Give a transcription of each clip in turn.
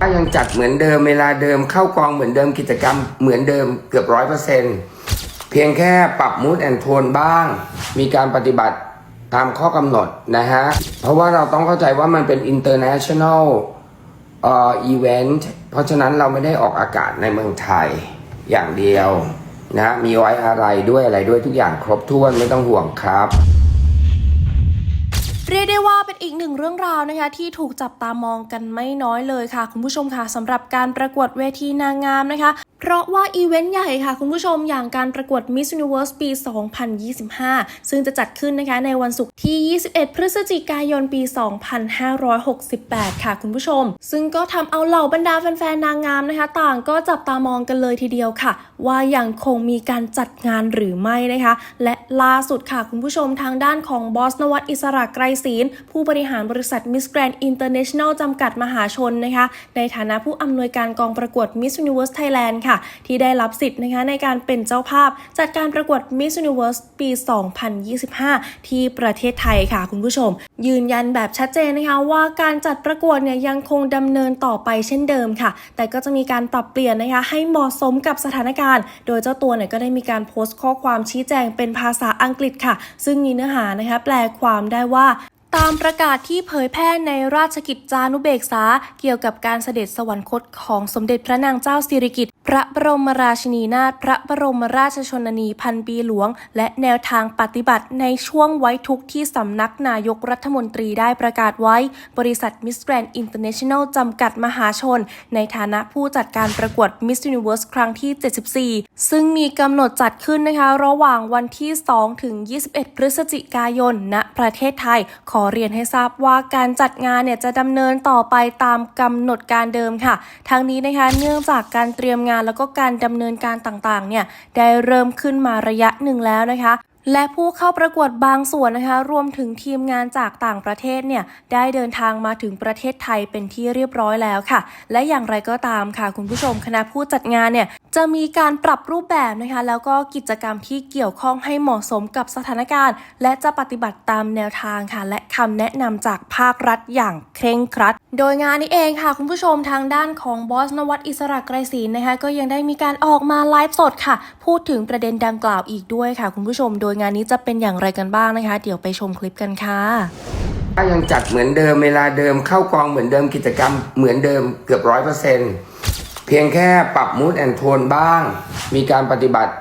ก็ยังจัดเหมือนเดิมเวลาเดิมเข้ากองเหมือนเดิมกิจกรรมเหมือนเดิมเกือบร้อยเปอร์เซ็นต์เพียงแค่ปรับมูดแอนโทนบ้าง มีการปฏิบัติตามข้อกำหนดนะฮะ เพราะว่าเราต้องเข้าใจว่ามันเป็น international เอ่อ event เพราะฉะนั้นเราไม่ได้ออกอากาศในเมืองไทยอย่างเดียวนะฮะมีไว้อะไรด้วยอะไรด้วยทุกอย่างครบถ้วนไม่ต้องห่วงครับ เรียกได้ว่าเป็นอีกหนึ่งเรื่องราวนะคะที่ถูกจับตามองกันไม่น้อยเลยค่ะ คุณผู้ชมค่ะสำหรับการประกวดเวทีนางงามนะคะ เพราะว่าอีเวนต์ใหญ่ค่ะ คุณผู้ชมอย่างการประกวด Miss Universe ปี 2025 ซึ่งจะจัดขึ้นนะคะในวันศุกร์ที่ 21 พฤศจิกายนปี 2568 ค่ะ คุณผู้ชม ซึ่งก็ทำเอาเหล่าบรรดาแฟนๆนางงามนะคะ ต่างก็จับตามองกันเลยทีเดียวค่ะ ว่ายังคงมีการจัดงานหรือไม่นะคะ และล่าสุดค่ะ คุณผู้ชมทางด้านของบอสนวัตอิสระไกรศีล ผู้บริหารบริษัท Miss Grand International จำกัดมหาชนนะคะ ในฐานะผู้อำนวยการกองประกวด Miss Universe Thailand ค่ะ ที่ได้รับสิทธิ์นะคะในการเป็นเจ้าภาพ จัดการประกวด Miss Universe ปี 2025 ที่ประเทศไทยค่ะคุณผู้ชม ยืนยันแบบชัดเจนนะคะว่าการจัดประกวดเนี่ยยังคงดำเนินต่อไปเช่นเดิมค่ะ แต่ก็จะมีการปรับเปลี่ยนนะคะให้เหมาะสมกับสถานการณ์ โดยเจ้าตัวเนี่ยก็ได้มีการโพสต์ข้อความชี้แจงเป็นภาษาอังกฤษค่ะ ซึ่งมีเนื้อหานะคะแปลความได้ว่า ตามประกาศที่เผยแพร่ในราชกิจจานุเบกษา เกี่ยวกับการเสด็จสวรรคตของสมเด็จพระนางเจ้าสิริกิติ์พระบรมราชินีนาถพระบรมราชชนนีพันปีหลวง และแนวทางปฏิบัติในช่วงไว้ทุกข์ที่สำนักนายกรัฐมนตรีได้ประกาศไว้ บริษัท Miss Grand International จำกัดมหาชน ในฐานะผู้จัดการประกวด Miss Universe ครั้งที่ 74 ซึ่งมีกำหนดจัดขึ้นนะคะ ระหว่างวันที่ 2 ถึง 21 พฤศจิกายน ณ ประเทศไทย ขอเรียนให้ทราบว่าการจัดงานเนี่ยจะดำเนินต่อไปตามกำหนดการเดิมค่ะ ทั้งนี้นะคะเนื่องจากการเตรียมงานแล้วก็การดำเนินการต่างๆเนี่ยได้เริ่มขึ้นมาระยะหนึ่งแล้วนะคะและผู้เข้าประกวดบางส่วนนะคะ รวมถึงทีมงานจากต่างประเทศเนี่ย ได้เดินทางมาถึงประเทศไทยเป็นที่เรียบร้อยแล้วค่ะ และอย่างไรก็ตามค่ะ คุณผู้ชมคณะผู้จัดงานเนี่ย จะมีการปรับรูปแบบนะคะแล้วก็กิจกรรมที่เกี่ยวข้องให้เหมาะสมกับสถานการณ์ และจะปฏิบัติตามแนวทางค่ะ และคำแนะนำจากภาครัฐอย่างเคร่งครัด โดยงานนี้เองค่ะ คุณผู้ชมทางด้านของบอสนวัตอิสระไกรศรีนะคะก็ยังได้มีการออกมาไลฟ์สดค่ะ พูดถึงประเด็นดังกล่าวอีกด้วยค่ะ คุณผู้ชม โดยงานนี้จะเป็นอย่างไรกันบ้างนะคะ เดี๋ยวไปชมคลิปกันค่ะก็ยังจัดเหมือนเดิมเวลาเดิมเข้ากองเหมือนเดิมกิจกรรมเหมือนเดิมเกือบร้อยเปอร์เซ็นต์ เพียงแค่ปรับมูดแอนโทนบ้าง มีการปฏิบัติ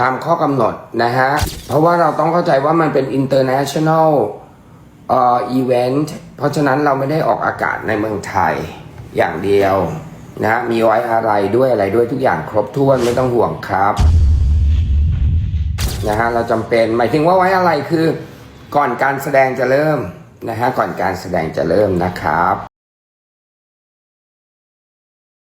ตามข้อกำหนดนะฮะ เพราะว่าเราต้องเข้าใจว่ามันเป็น international เอ่อ event เพราะฉะนั้นเราไม่ได้ออกอากาศในเมืองไทยอย่างเดียวนะฮะมีไว้อะไรด้วยอะไรด้วยทุกอย่างครบถ้วนไม่ต้องห่วงครับนะฮะเราจำเป็นหมายถึงว่าไว้อะไรคือ ก่อนการแสดงจะเริ่มนะฮะก่อนการแสดงจะเริ่มนะครับ